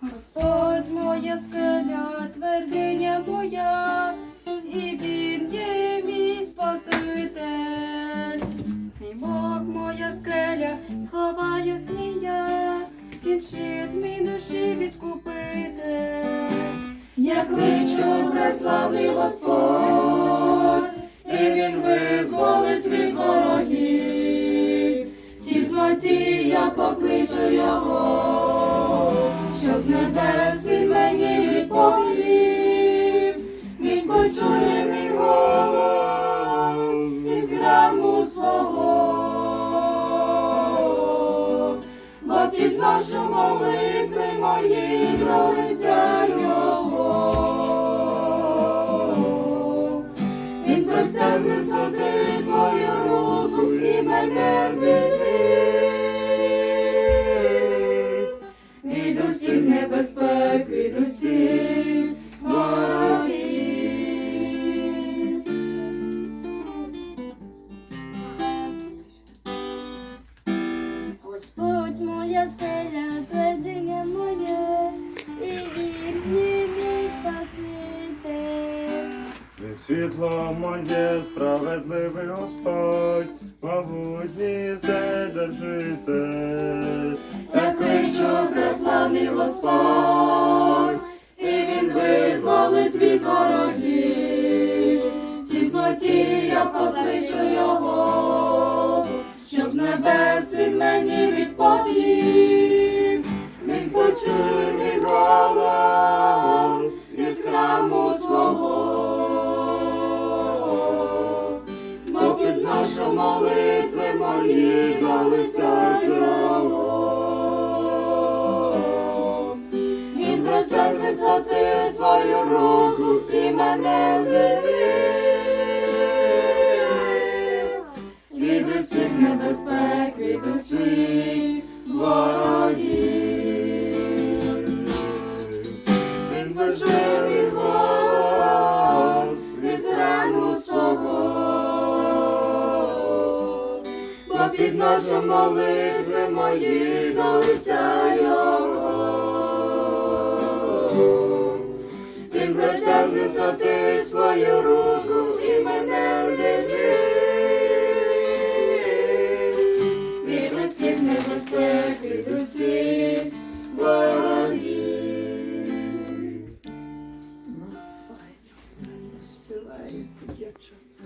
Господь моя скеля, твердиня моя, і він є мій Спаситель. Мій Бог моя скеля, ній я, він щит мій душі відкупити. Я кличу преславний Господь, і він визволить від ворогів. Тісноті я покличу його, щоб з небес він мені відповів. Він почує мій голос із граму свого, бо підношу молитви мої до лиця його. Він простяг з висоти небезпек, від усіх ворогів. Господь моя скеля, твердиня моя, і він є мій Спаситель. Світло моє, справедливий Господь, могутній Вседержитель. Я Господь, і він визволить від ворогів. В тісноті я покличу його, щоб з небес він мені відповів. Він почує мій голос із храму свого. Бо підношу молитви мої до лиця руку і мене звільнив. Від усіх небезпек, від усіх ворогів. Він почує мій голос із рану свого. Бо підношу молитви мої до його. Вознесла ти свою руку і мене вдені. Від усіх небезпек, від усіх ворогів. Ну, файно, співає дівчата.